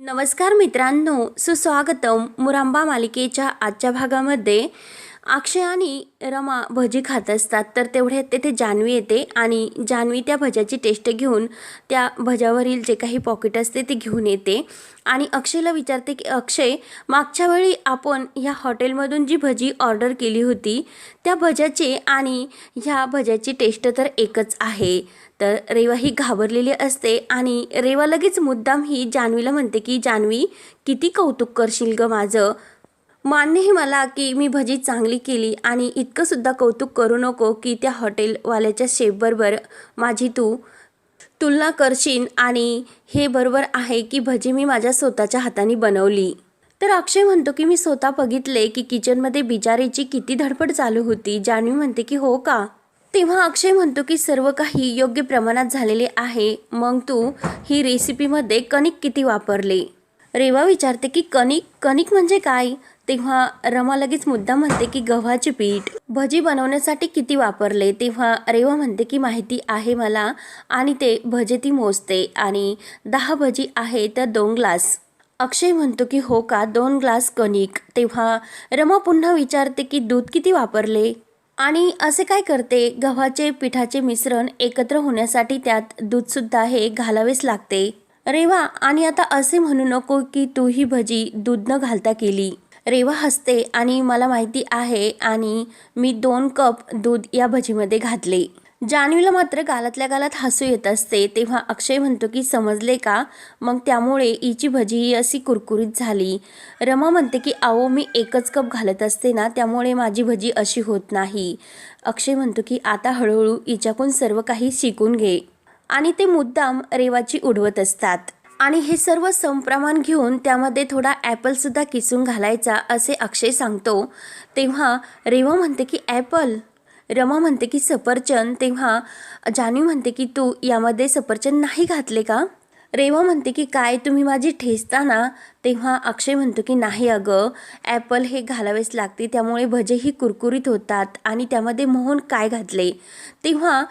नमस्कार मित्रांनो सुस्वागतम मुरांबा मालिकेच्या आजच्या भागामध्ये अक्षय आणि रमा भजी खात असतात. तर तेवढ्यात तेथे जान्हवी येते आणि जान्हवी त्या भज्याची टेस्ट घेऊन त्या भज्यावरील जे काही पॉकेट असते ते घेऊन येते. आणि अक्षयला विचारते की अक्षय मागच्या वेळी आपण ह्या हॉटेलमधून जी भजी ऑर्डर केली होती त्या भज्याची आणि ह्या भज्याची टेस्ट तर एकच आहे तर रेवा ही घाबरलेली असते आणि रेवा लगेच मुद्दाम ही जान्हवीला म्हणते की जान्हवी किती कौतुक करशील ग माझं? मान्य मला की मी भजी चांगली केली आणि इतकं सुद्धा कौतुक करू नको की त्या हॉटेलवाल्याच्या शेफबरोबर माझी तू तुलना करशील आणि हे बरोबर आहे की भजी मी माझ्या स्वतःच्या हाताने बनवली. तर अक्षय म्हणतो की मी स्वतः बघितले की किचनमध्ये बिचारीची किती धडपड चालू होती. जान्हवी म्हणते की हो का? तेव्हा अक्षय म्हणतो की सर्व काही योग्य प्रमाणात झालेले आहे. मग तू ही रेसिपीमध्ये कणिक किती वापरले? रेवा विचारते की कणिक? कणिक म्हणजे काय? तेव्हा रमा लगेच मुद्दा म्हणते की गव्हाचे पीठ भजी बनवण्यासाठी किती वापरले? तेव्हा रेवा म्हणते की माहिती आहे मला. आणि ते भजे ती मोजते. आणि दहा भजी आहे तर दोन ग्लास. अक्षय म्हणतो की हो का दोन ग्लास कणिक. तेव्हा रमा पुन्हा विचारते की दूध किती वापरले? आणि असे काय करते? गव्हाचे पिठाचे मिश्रण एकत्र होण्यासाठी त्यात दूधसुद्धा हे घालावेच लागते. रेवा आणि आता असे म्हणू नको की तू ही भजी दूध न घालता केली. रेवा हसते आणि मला माहिती आहे आणि मी दोन कप दूध या भजीमध्ये घातले. जान्हवीला मात्र गालातल्या गालात हसू येत असते तेव्हा अक्षय म्हणतो की समजले का? मग त्यामुळे हिची भजी ही अशी कुरकुरीत झाली. रमा म्हणते की अहो मी एकच कप घालत असते ना त्यामुळे माझी भजी अशी होत नाही. अक्षय म्हणतो की आता हळूहळू हिच्याकून सर्व काही शिकून घे. आणि ते मुद्दाम रेवाची उडवत असतात. आणि हे सर्व संप्रमाण घेऊन त्यामध्ये थोडा ॲपलसुद्धा किसून घालायचा असे अक्षय सांगतो. तेव्हा रेवा म्हणते की ॲपल रमा म्हणते की सफरचंद. तेव्हा जानवी म्हणते की तू यामध्ये सफरचंद नाही घातले का? रेवा म्हणते की काय तुम्ही माझी ठेचता ना? तेव्हा अक्षय म्हणतो की नाही अगं ॲपल हे घालावेच लागते त्यामुळे भजेही कुरकुरीत होतात आणि त्यामध्ये मोहन काय घातले? तेव्हा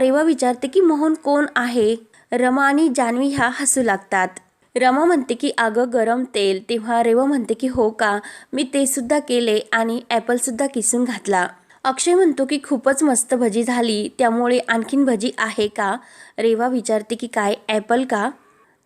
रेवा विचारते की मोहन कोण आहे? रमा आणि जान्हवी ह्या हसू लागतात. रमा म्हणते की अगं गरम तेल. तेव्हा रेवा म्हणते की हो का? मी ते सुद्धा केले आणि ॲपलसुद्धा किसून घातला. अक्षय म्हणतो की खूपच मस्त भजी झाली. त्यामुळे आणखीन भजी आहे का? रेवा विचारते की काय? ॲपल का?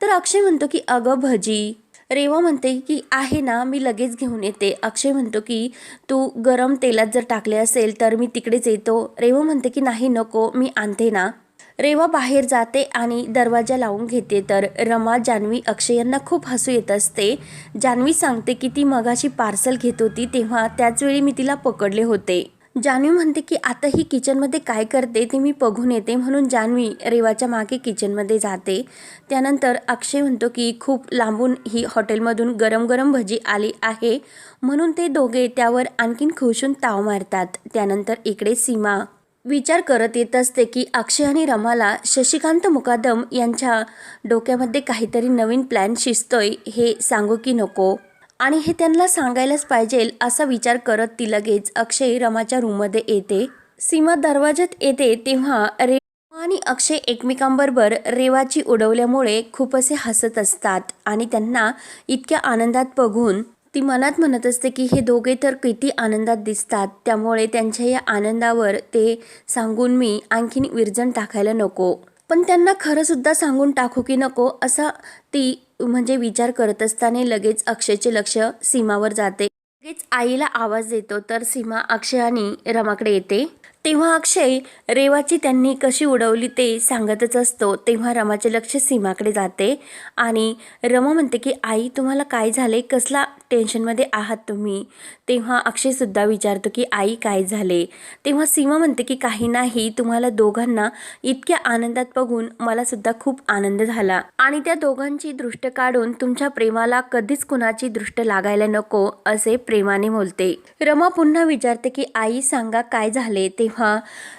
तर अक्षय म्हणतो की अगं भजी. रेवा म्हणते की आहे ना मी लगेच घेऊन येते. अक्षय म्हणतो की तू गरम तेलात जर टाकले असेल तर मी तिकडेच येतो. रेवा म्हणते की नाही नको. मी आणते ना. रेवा बाहेर जाते आणि दरवाजा लावून घेते. तर रमा जान्हवी अक्षय यांना खूप हसू येत असते. जान्हवी सांगते की ती मगाशी पार्सल घेत होती तेव्हा त्याचवेळी मी तिला पकडले होते. जान्हवी म्हणते की आता ही किचनमध्ये काय करते ते मी बघून येते. म्हणून जान्हवी रेवाच्या मागे किचनमध्ये जाते. त्यानंतर अक्षय म्हणतो की खूप लांबून ही हॉटेलमधून गरम गरम भजी आली आहे. म्हणून ते दोघे त्यावर आणखीन खुशून ताव मारतात. त्यानंतर इकडे सीमा विचार करत येत असते की अक्षय आणि रमाला शशिकांत मुकादम यांच्या डोक्यामध्ये काहीतरी नवीन प्लॅन शिजतोय हे सांगू की नको. आणि हे त्यांना सांगायलाच पाहिजे असा विचार करत ती लगेच अक्षय रमाच्या रूममध्ये येते. सीमा दरवाज्यात येते तेव्हा रेवा आणि अक्षय एकमेकांबरोबर रेवाची उडवल्यामुळे खूप असे हसत असतात आणि त्यांना इतक्या आनंदात बघून ती मनात म्हणत असते की हे दोघे तर किती आनंदात दिसतात. त्यामुळे त्यांच्या या आनंदावर ते सांगून मी आणखीन विरजण टाकायला नको. पण त्यांना खरंसुद्धा सांगून टाकू की नको असा ती म्हणजे विचार करत असताना लगेच अक्षयचे लक्ष सीमावर जाते. लगेच आईला आवाज देतो तर सीमा अक्षयाने रमाकडे येते. तेव्हा अक्षय रेवाची त्यांनी कशी उडवली ते सांगतच असतो. तेव्हा रमाचे लक्ष सीमाकडे जाते आणि रमा म्हणते की आई तुम्हाला काय झाले कसला टेन्शनमध्ये आहात तुम्ही? तेव्हा अक्षयसुद्धा विचारतो की आई काय झाले तेव्हा सीमा म्हणते की काही नाही तुम्हाला दोघांना इतक्या आनंदात बघून मला सुद्धा खूप आनंद झाला आणि त्या दोघांची दृष्ट काढून तुमच्या प्रेमाला कधीच कुणाची दृष्ट लागायला नको असे प्रेमाने बोलते. रमा पुन्हा विचारते की आई सांगा काय झाले तेव्हा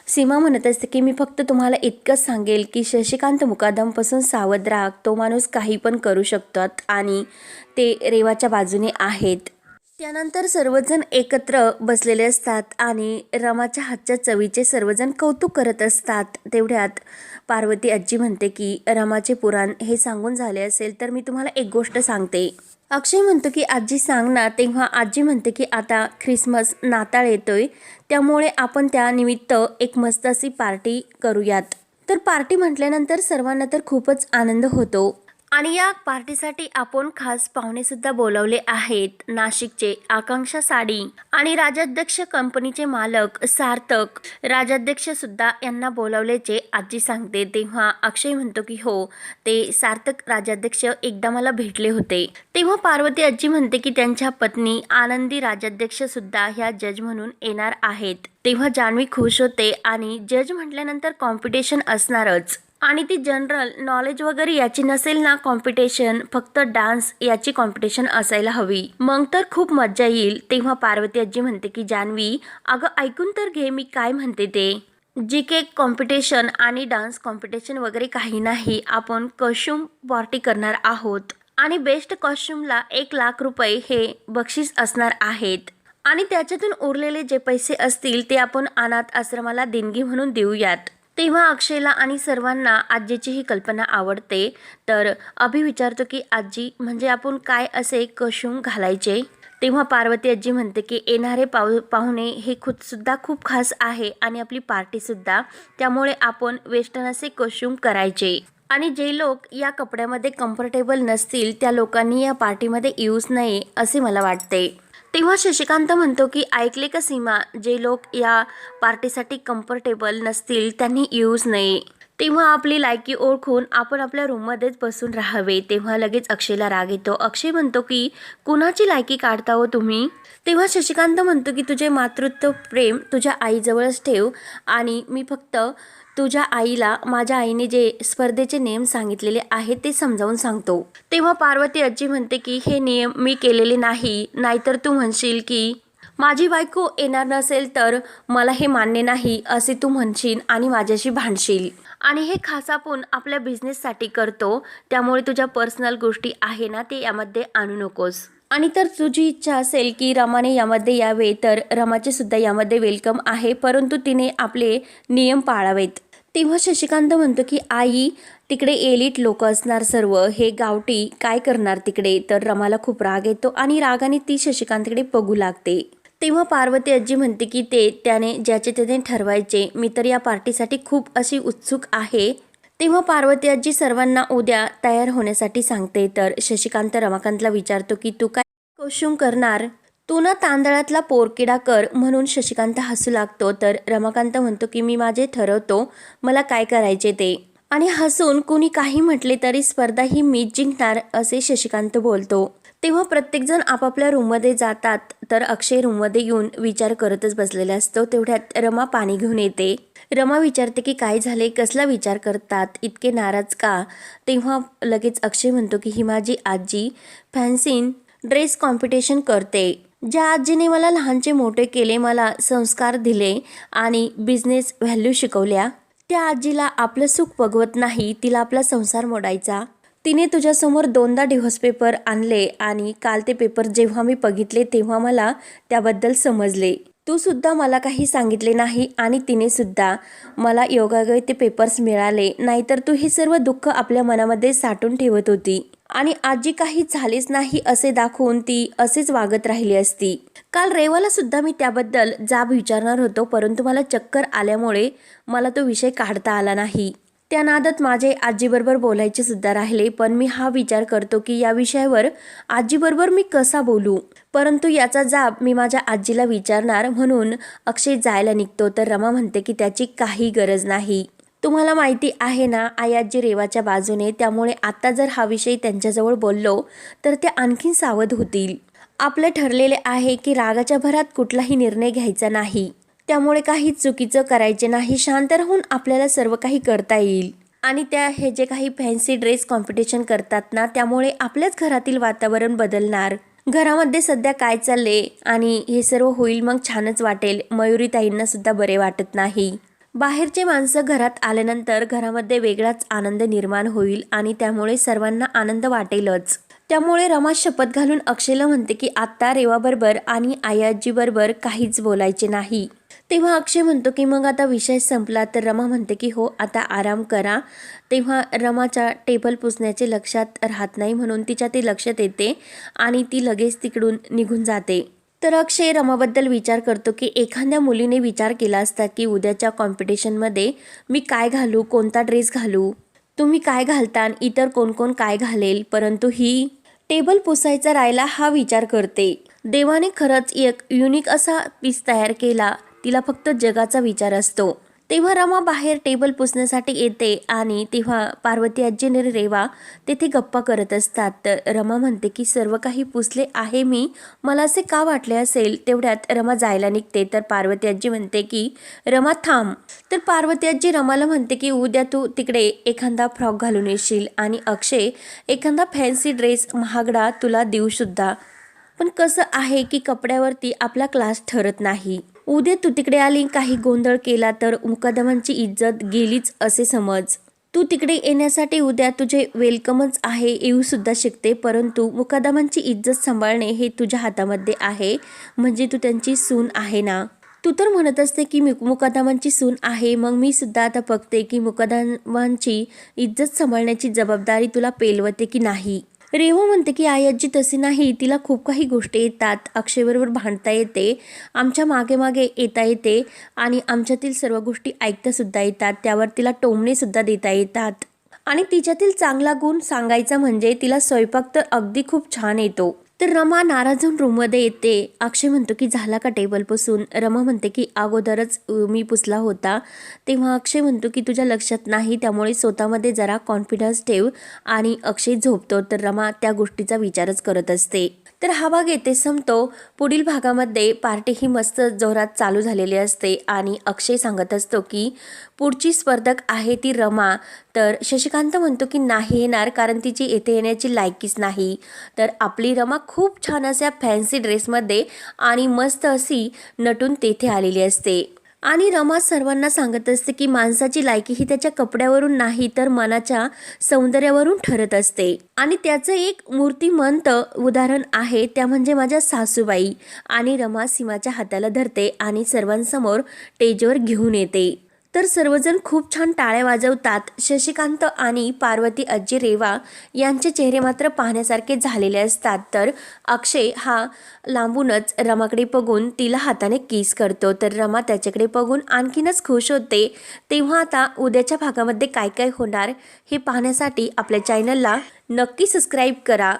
सीमा म्हणत असते की मी फक्त तुम्हाला इतकंच सांगेल की शशिकांत मुकादमपासून सावध राहा तो माणूस काही पण करू शकतात आणि ते रेवाच्या बाजूने आहेत. त्यानंतर सर्वजण एकत्र बसलेले असतात आणि रमाच्या हातच्या चवीचे सर्वजण कौतुक करत असतात. तेवढ्यात पार्वती आजी म्हणते की रमाचे पुराण हे सांगून झाले असेल तर मी तुम्हाला एक गोष्ट सांगते. अक्षय म्हणतो की आजी सांग ना. तेव्हा आजी म्हणते की आता ख्रिसमस नाताळ येतोय त्यामुळे आपण त्या निमित्त एक मस्त अशी पार्टी करूयात. तर पार्टी म्हटल्यानंतर सर्वांना तर खूपच आनंद होतो. आणि या पार्टीसाठी आपण खास पाहुणे सुद्धा बोलवले आहेत. नाशिकचे आकांक्षा साडी आणि राजाध्यक्ष कंपनीचे मालक सार्थक. राजाध्यक्ष सुद्धा यांना बोलवल्याचे आजी सांगते. तेव्हा अक्षय म्हणतो की हो ते सार्थक राजाध्यक्ष एकदा मला भेटले होते. तेव्हा पार्वती आजी म्हणते की त्यांच्या पत्नी आनंदी राजाध्यक्ष सुद्धा ह्या जज म्हणून येणार आहेत. तेव्हा जान्हवी खुश होते आणि जज म्हटल्यानंतर कॉम्पिटिशन असणारच. आणि ती जनरल नॉलेज वगैरे याची नसेल ना कॉम्पिटिशन फक्त डान्स याची कॉम्पिटिशन असायला हवी. मग तर खूप मज्जा येईल तेव्हा पार्वती आजी म्हणते की जान्हवी अगं ऐकून तर घे मी काय म्हणते ते. जी के कॉम्पिटिशन आणि डान्स कॉम्पिटिशन वगैरे काही नाही आपण कॉस्ट्युम पार्टी करणार आहोत. आणि बेस्ट कॉस्ट्युमला एक लाख रुपये हे बक्षीस असणार आहेत. आणि त्याच्यातून उरलेले जे पैसे असतील ते आपण अनाथ आश्रमाला देणगी म्हणून देऊयात. तेव्हा अक्षयला आणि सर्वांना आजीची ही कल्पना आवडते. तर अभि विचारतो की आजी म्हणजे आपण काय असे कशून घालायचे? तेव्हा पार्वती आजी म्हणते की येणारे पाव पाहुणे हे खुदसुद्धा खूप खास आहे आणि आपली पार्टीसुद्धा त्यामुळे आपण वेस्टर्न असे कशूम करायचे? आणि जे लोक या कपड्यामध्ये कम्फर्टेबल नसतील त्या लोकांनी या पार्टीमध्ये येऊच नये असे मला वाटते. तेव्हा शशिकांत म्हणतो की ऐकले का सीमा? जे लोक या पार्टीसाठी कम्फर्टेबल नसतील त्यांनी येऊच नये. तेव्हा आपली लायकी ओळखून आपण आपल्या रूममध्येच बसून राहावे. तेव्हा लगेच अक्षयला राग येतो. अक्षय म्हणतो की कुणाची लायकी काढता हो तुम्ही? तेव्हा शशिकांत म्हणतो की तुझे मातृत्व प्रेम तुझ्या आईजवळच ठेव आणि मी फक्त तुझ्या आईला माझ्या आईने जे स्पर्धेचे नियम सांगितलेले आहेत ते समजावून सांगतो. तेव्हा पार्वती आजी म्हणते की हे नियम मी केलेले नाही. नाहीतर तू म्हणशील की माझी बायको येणार नसेल तर मला हे मान्य नाही असे तू म्हणशील आणि माझ्याशी भांडशील. आणि हे खास आपण आपल्या बिझनेससाठी करतो. त्यामुळे तुझ्या पर्सनल गोष्टी आहे ना ते यामध्ये आणू नकोस. आणि तर तुझी इच्छा असेल की रमाने यामध्ये यावे तर रमाचे सुद्धा यामध्ये वेलकम आहे. परंतु तिने आपले नियम पाळावेत. तेव्हा शशिकांत म्हणतो की आई तिकडे एलिट लोक असणार सर्व. हे गावठी काय करणार तिकडे? तर रमाला खूप राग येतो आणि रागाने ती शशिकांतकडे बघू लागते. तेव्हा पार्वती आजी म्हणते की ते त्याने ज्याचे त्याने ठरवायचे. मी तर या पार्टीसाठी खूप अशी उत्सुक आहे. तेव्हा पार्वती आजी सर्वांना उद्या तयार होण्यासाठी सांगते. तर शशिकांत रमाकांतला विचारतो की तू काय कौशुम करणार? तू ना तांदळातला पोरकिडा कर म्हणून शशिकांत हसू लागतो. तर रमाकांत म्हणतो की मी माझे ठरवतो. मला काय करायचे ते? आणि हसून कुणी काही म्हटले तरी स्पर्धा ही मीच जिंकणार असे शशिकांत बोलतो. तेव्हा प्रत्येकजण आपापल्या रूममध्ये जातात. तर अक्षय रूममध्ये येऊन विचार करतच बसलेला असतो. तेवढ्यात रमा पाणी घेऊन येते. रमा विचारते की काय झाले? कसला विचार करतात? इतके नाराज का? तेव्हा लगेच अक्षय म्हणतो की ही माझी आजी फॅन्सीन ड्रेस कॉम्पिटिशन करते. ज्या आजीने मला लहानचे मोठे केले मला संस्कार दिले आणि बिझनेस व्हॅल्यू शिकवल्या त्या आजीला आपलं सुख बघवत नाही तिला आपला संसार मोडायचा. तिने तुझ्यासमोर दोनदा डिव्होर्स पेपर आणले आणि काल ते पेपर जेव्हा मी बघितले तेव्हा मला त्याबद्दल समजले. तू सुद्धा मला काही सांगितले नाही आणि तिने सुद्धा. मला योगायोगाने ते पेपर्स मिळाले नाहीतर तू हे सर्व दुःख आपल्या मनामध्ये साठून ठेवत होती. आणि आजी काही झालेच नाही असे दाखवून ती असेच वागत राहिली असती. काल रेवाला सुद्धा मी त्याबद्दल जाब विचारणार होतो परंतु मला चक्कर आल्यामुळे मला तो विषय काढता आला नाही. त्या नादात माझे आजीबरोबर बोलायचे सुद्धा राहिले पण मी हा विचार करतो की या विषयावर आजीबरोबर मी कसा बोलू? परंतु याचा जाब मी माझ्या आजीला विचारणार म्हणून अक्षय जायला निघतो. तर रमा म्हणते की त्याची काही गरज नाही. तुम्हाला माहिती आहे ना आई आजी रेवाच्या बाजूने त्यामुळे आता जर हा विषय त्यांच्याजवळ बोललो तर ते आणखीन सावध होतील. आपलं ठरलेले आहे की रागाच्या भरात कुठलाही निर्णय घ्यायचा नाही. त्यामुळे काही चुकीचं करायचे नाही शांत राहून आपल्याला सर्व काही करता येईल. आणि त्या हे जे काही फॅन्सी ड्रेस कॉम्पिटिशन करतात ना त्यामुळे आपल्याच घरातील वातावरण बदलणार. घरामध्ये सध्या काय चालले आणि हे सर्व होईल मग छानच वाटेल मयुरीताईंना सुद्धा बरे वाटत नाही. बाहेरचे माणसं घरात आल्यानंतर घरामध्ये वेगळाच आनंद निर्माण होईल आणि त्यामुळे सर्वांना आनंद वाटेलच. त्यामुळे रमा शपथ घालून अक्षयला म्हणते की आत्ता रेवाबरोबर आणि आई आजीबरोबर काहीच बोलायचे नाही. तेव्हा अक्षय म्हणतो की मग आता विषय संपला. तर रमा म्हणते की हो आता आराम करा. तेव्हा रमाच्या टेबल पुसण्याचे लक्षात राहत नाही म्हणून तिच्या ते लक्षात येते आणि ती लगेच तिकडून निघून जाते. तर अक्षय रमाबद्दल विचार करतो की एखाद्या मुलीने विचार केला असता की उद्याच्या कॉम्पिटिशनमध्ये मी काय घालू? कोणता ड्रेस घालू? तुम्ही काय घालता आणि इतर कोण कोण काय घालेल? परंतु ही टेबल पुसायचा राहिला हा विचार करते. देवाने खरंच एक युनिक असा पीस तयार केला. तिला फक्त जगाचा विचार असतो. तेव्हा रमा बाहेर टेबल पुसण्यासाठी येते आणि तेव्हा पार्वती आजी आणि रेवा तेथे गप्पा करत असतात. तर रमा म्हणते की सर्व काही पुसले आहे मी. मला असे का वाटले असेल? तेवढ्यात रमा जायला निघते. तर पार्वती आजी म्हणते की रमा थांब. तर पार्वती आजी रमाला म्हणते की उद्या तू तिकडे एखादा फ्रॉक घालून येशील आणि अक्षय एखादा फॅन्सी ड्रेस महागडा तुला देऊ सुद्धा. पण कसं आहे की कपड्यावरती आपला क्लास ठरत नाही. उद्या तू तिकडे आली काही गोंधळ केला तर मुकादमांची इज्जत गेलीच असे समज. तू तिकडे येण्यासाठी उद्या तुझे वेलकमच आहे येऊ सुद्धा शकते परंतु मुकादमांची इज्जत सांभाळणे हे तुझ्या हातामध्ये आहे म्हणजे तू त्यांची सून आहे ना? तू तर म्हणत असते की मी मुकादमांची सून आहे मग मी सुद्धा आता बघते की मुकादमांची इज्जत सांभाळण्याची जबाबदारी तुला पेलवते की नाही? रेवो म्हणते की आई आजी तशी नाही तिला खूप काही गोष्टी येतात. अक्षयबरोबर भांडता येते आमच्या मागे मागे येता येते आणि आमच्यातील सर्व गोष्टी ऐकतासुद्धा येतात. त्यावर तिला टोमणेसुद्धा देता येतात. आणि तिच्यातील चांगला गुण सांगायचा म्हणजे तिला स्वयंपाक तर अगदी खूप छान येतो. तर रमा नाराज होऊन रूममध्ये येते. अक्षय म्हणतो की झाला का टेबल पुसून? रमा म्हणते की अगोदरच मी पुसला होता. तेव्हा अक्षय म्हणतो की तुझ्या लक्षात नाही त्यामुळे स्वतःमध्ये जरा कॉन्फिडन्स ठेव आणि अक्षय झोपतो. तर रमा त्या गोष्टीचा विचारच करत असते. तर हा भाग येथे संपतो. पुढील भागामध्ये पार्टी ही मस्त जोरात चालू झालेली असते आणि अक्षय सांगत असतो की पुढची स्पर्धक आहे ती रमा. तर शशिकांत म्हणतो की नाही येणार कारण तिची येथे येण्याची लायकीच नाही. तर आपली रमा खूप छान अशा फॅन्सी ड्रेसमध्ये आणि मस्त अशी नटून तेथे आलेली असते. आणि रमा सर्वांना सांगत असते की माणसाची लायकी ही त्याच्या कपड्यावरून नाही तर मनाच्या सौंदर्यावरून ठरत असते. आणि त्याचं एक मूर्तिमंत उदाहरण आहे त्या म्हणजे माझ्या सासूबाई. आणि रमा सीमाच्या हाताला धरते आणि सर्वांसमोर टेजवर घेऊन येते. तर सर्वजण खूप छान टाळ्या वाजवतात. शशिकांत आणि पार्वती अज्जी रेवा यांचे चेहरे मात्र पाहण्यासारखे झालेले असतात. तर अक्षय हा लांबूनच रमाकडे बघून तिला हाताने किस करतो. तर रमा त्याच्याकडे बघून आणखीनच खुश होते. तेव्हा आता उद्याच्या भागामध्ये काय काय होणार हे पाहण्यासाठी आपल्या चॅनलला नक्की सबस्क्राईब करा.